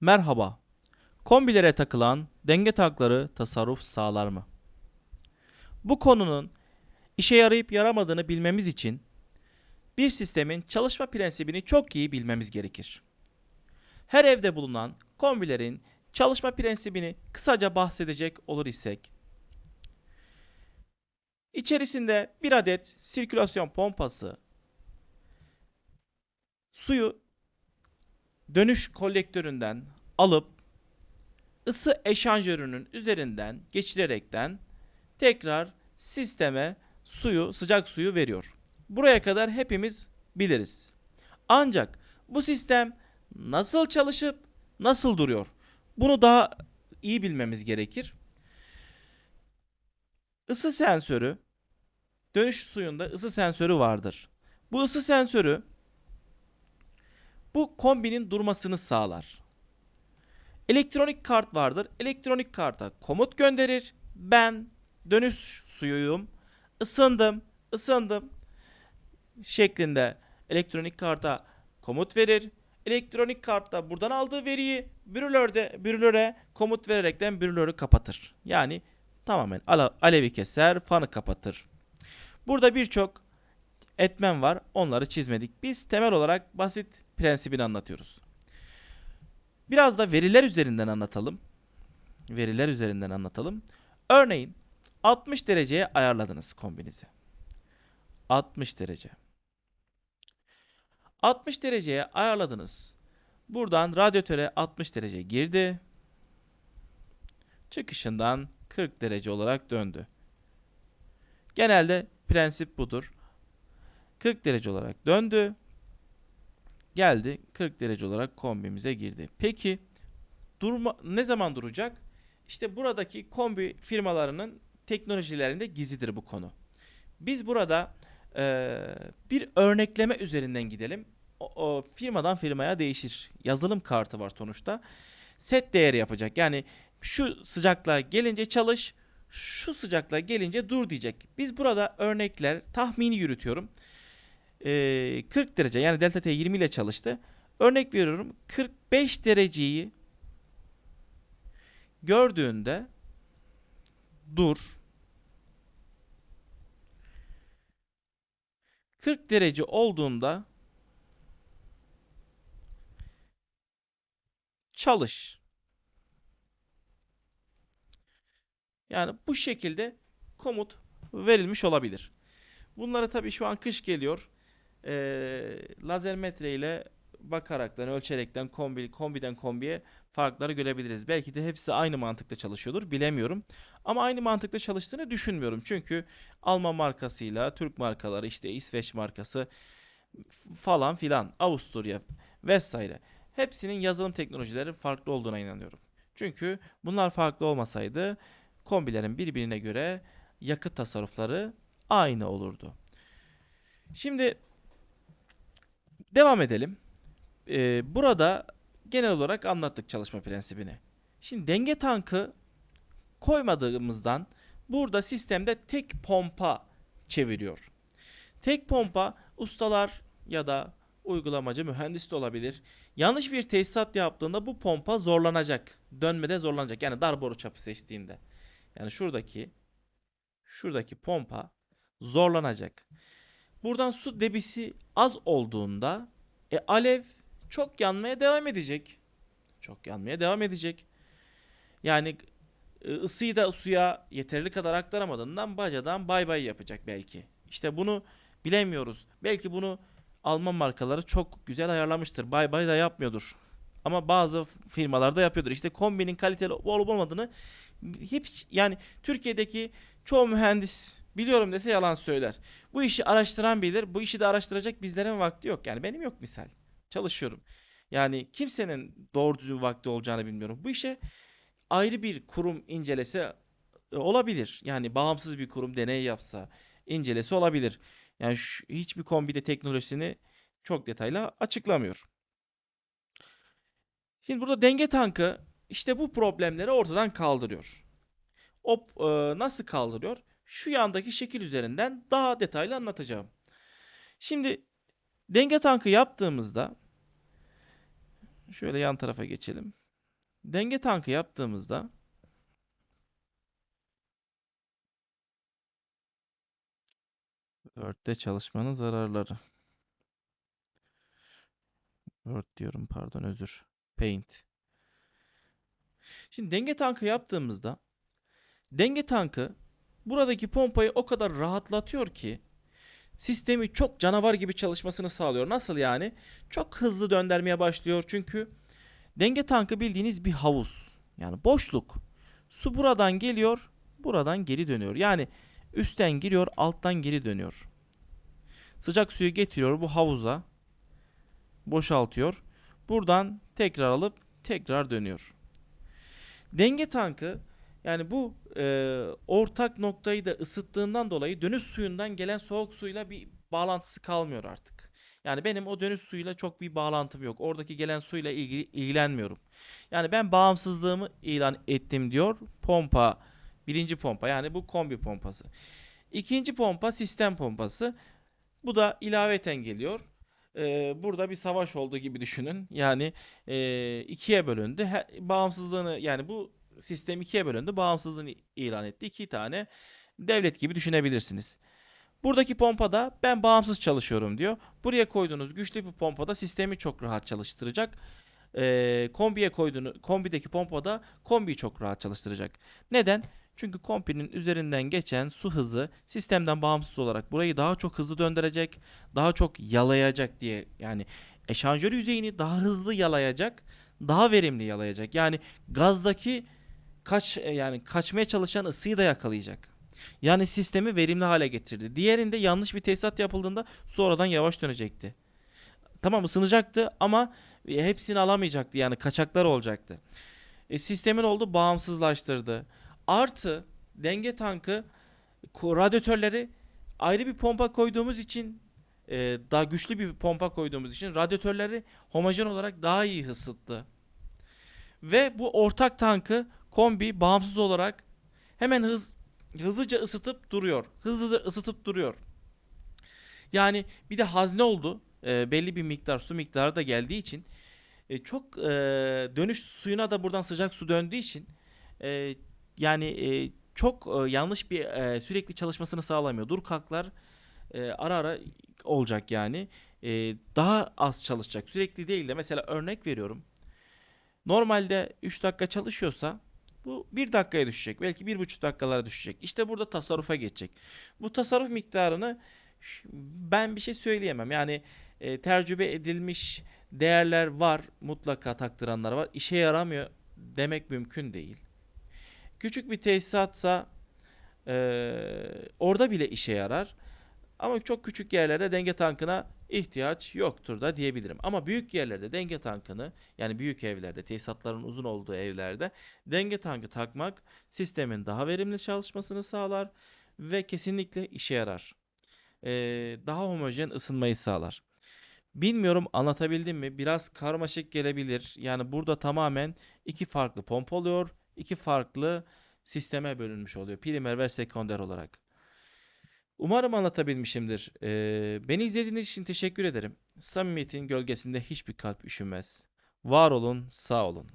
Merhaba. Kombilere takılan denge takları tasarruf sağlar mı? Bu konunun işe yarayıp yaramadığını bilmemiz için bir sistemin çalışma prensibini çok iyi bilmemiz gerekir. Her evde bulunan kombilerin çalışma prensibini kısaca bahsedecek olur isek, içerisinde bir adet sirkülasyon pompası, suyu dönüş kolektöründen alıp ısı eşanjörünün üzerinden geçirerekten tekrar sisteme suyu, sıcak suyu veriyor. Buraya kadar hepimiz biliriz. Ancak bu sistem nasıl çalışıp nasıl duruyor? Bunu daha iyi bilmemiz gerekir. Isı sensörü, dönüş suyunda ısı sensörü vardır. Bu ısı sensörü bu kombinin durmasını sağlar. Elektronik kart vardır. Elektronik karta komut gönderir. Ben dönüş suyuyum. Isındım, ısındım şeklinde elektronik karta komut verir. Elektronik kartta buradan aldığı veriyi brülörde brülöre komut vererekten brülörü kapatır. Yani tamamen ale- alevi keser, fanı kapatır. Burada birçok etmen var. Onları çizmedik. Biz temel olarak basit prensibini anlatıyoruz. Biraz da veriler üzerinden anlatalım. Veriler üzerinden anlatalım. Örneğin 60 dereceye ayarladınız kombinizi. 60 derece. 60 dereceye ayarladınız. Buradan radyatöre 60 derece girdi. Çıkışından 40 derece olarak döndü. Genelde prensip budur. 40 derece olarak döndü. Geldi 40 derece olarak kombimize girdi. Peki durma ne zaman duracak? İşte buradaki kombi firmalarının teknolojilerinde gizlidir bu konu. Biz burada eee, bir örnekleme üzerinden gidelim. O, o firmadan firmaya değişir. Yazılım kartı var sonuçta. Set değeri yapacak. Yani şu sıcaklığa gelince çalış, şu sıcaklığa gelince dur diyecek. Biz burada örnekler tahmini yürütüyorum. Ee, 40 derece yani delta T 20 ile çalıştı. Örnek veriyorum 45 dereceyi gördüğünde dur. 40 derece olduğunda çalış. Yani bu şekilde komut verilmiş olabilir. Bunları tabii şu an kış geliyor. Ee, lazer metre ile bakaraktan, ölçerekten, kombi, kombiden kombiye farkları görebiliriz. Belki de hepsi aynı mantıkla çalışıyordur, bilemiyorum. Ama aynı mantıkla çalıştığını düşünmüyorum. Çünkü Alman markasıyla Türk markaları, işte İsveç markası falan filan, Avusturya vesaire. Hepsinin yazılım teknolojileri farklı olduğuna inanıyorum. Çünkü bunlar farklı olmasaydı kombilerin birbirine göre yakıt tasarrufları aynı olurdu. Şimdi devam edelim. Ee, burada genel olarak anlattık çalışma prensibini. Şimdi denge tankı koymadığımızdan burada sistemde tek pompa çeviriyor. Tek pompa ustalar ya da uygulamacı mühendis de olabilir. Yanlış bir tesisat yaptığında bu pompa zorlanacak. Dönmede zorlanacak. Yani dar boru çapı seçtiğinde. Yani şuradaki şuradaki pompa zorlanacak. Buradan su debisi az olduğunda e, alev çok yanmaya devam edecek. Çok yanmaya devam edecek. Yani e, ısıyı da suya yeterli kadar aktaramadığından bacadan bay bay yapacak belki. İşte bunu bilemiyoruz. Belki bunu Alman markaları çok güzel ayarlamıştır. Bay bay da yapmıyordur. Ama bazı firmalarda yapıyordur. İşte kombinin kaliteli olup olmadığını hiç yani Türkiye'deki çoğu mühendis biliyorum dese yalan söyler. Bu işi araştıran bilir. Bu işi de araştıracak bizlerin vakti yok. Yani benim yok misal. Çalışıyorum. Yani kimsenin doğru düzgün vakti olacağını bilmiyorum. Bu işe ayrı bir kurum incelese e, olabilir. Yani bağımsız bir kurum deney yapsa, incelese olabilir. Yani şu- hiçbir kombide teknolojisini çok detaylı açıklamıyor. Şimdi burada denge tankı işte bu problemleri ortadan kaldırıyor. O e, nasıl kaldırıyor? Şu yandaki şekil üzerinden daha detaylı anlatacağım. Şimdi denge tankı yaptığımızda şöyle yan tarafa geçelim. Denge tankı yaptığımızda Word'de çalışmanın zararları. Word diyorum pardon özür. Paint. Şimdi denge tankı yaptığımızda denge tankı buradaki pompayı o kadar rahatlatıyor ki sistemi çok canavar gibi çalışmasını sağlıyor. Nasıl yani? Çok hızlı döndürmeye başlıyor çünkü denge tankı bildiğiniz bir havuz. Yani boşluk. Su buradan geliyor, buradan geri dönüyor. Yani üstten giriyor, alttan geri dönüyor. Sıcak suyu getiriyor bu havuza. Boşaltıyor. Buradan tekrar alıp tekrar dönüyor. Denge tankı yani bu e, ortak noktayı da ısıttığından dolayı dönüş suyundan gelen soğuk suyla bir bağlantısı kalmıyor artık. Yani benim o dönüş suyuyla çok bir bağlantım yok. Oradaki gelen suyla ilgili ilgilenmiyorum. Yani ben bağımsızlığımı ilan ettim diyor pompa. Birinci pompa yani bu kombi pompası. İkinci pompa sistem pompası. Bu da ilaveten geliyor. Ee, burada bir savaş olduğu gibi düşünün. Yani e, ikiye bölündü. He- bağımsızlığını yani bu sistem ikiye bölündü. Bağımsızlığını ilan etti. İki tane devlet gibi düşünebilirsiniz. Buradaki pompada ben bağımsız çalışıyorum diyor. Buraya koyduğunuz güçlü bir pompada sistemi çok rahat çalıştıracak. Ee, kombiye koyduğunu, kombideki pompada kombiyi çok rahat çalıştıracak. Neden? Çünkü kombinin üzerinden geçen su hızı sistemden bağımsız olarak burayı daha çok hızlı döndürecek, daha çok yalayacak diye yani eşanjör yüzeyini daha hızlı yalayacak, daha verimli yalayacak. Yani gazdaki kaç yani kaçmaya çalışan ısıyı da yakalayacak. Yani sistemi verimli hale getirdi. Diğerinde yanlış bir tesisat yapıldığında sonradan yavaş dönecekti. Tamam ısınacaktı ama e, hepsini alamayacaktı. Yani kaçaklar olacaktı. E, sistemin oldu bağımsızlaştırdı. Artı denge tankı radyatörleri ayrı bir pompa koyduğumuz için e, daha güçlü bir pompa koyduğumuz için radyatörleri homojen olarak daha iyi ısıttı. Ve bu ortak tankı kombi bağımsız olarak hemen hız hızlıca ısıtıp duruyor. Hızlıca ısıtıp duruyor. Yani bir de hazne oldu. E, belli bir miktar su miktarı da geldiği için e, çok e, dönüş suyuna da buradan sıcak su döndüğü için e, yani e, çok e, yanlış bir e, sürekli çalışmasını sağlamıyor. Dur kalklar e, ara ara olacak yani. E, daha az çalışacak. Sürekli değil de mesela örnek veriyorum. Normalde 3 dakika çalışıyorsa bu 1 dakikaya düşecek. Belki 1,5 dakikalara düşecek. İşte burada tasarrufa geçecek. Bu tasarruf miktarını ben bir şey söyleyemem. Yani e, tecrübe edilmiş değerler var. Mutlaka taktıranlar var. İşe yaramıyor demek mümkün değil. Küçük bir tesisatsa eee, orada bile işe yarar. Ama çok küçük yerlerde denge tankına ihtiyaç yoktur da diyebilirim. Ama büyük yerlerde denge tankını yani büyük evlerde tesisatların uzun olduğu evlerde denge tankı takmak sistemin daha verimli çalışmasını sağlar ve kesinlikle işe yarar. Eee, daha homojen ısınmayı sağlar. Bilmiyorum anlatabildim mi? Biraz karmaşık gelebilir. Yani burada tamamen iki farklı pompa oluyor. iki farklı sisteme bölünmüş oluyor. Primer ve sekonder olarak. Umarım anlatabilmişimdir. Ee, beni izlediğiniz için teşekkür ederim. Samimiyetin gölgesinde hiçbir kalp üşümez. Var olun, sağ olun.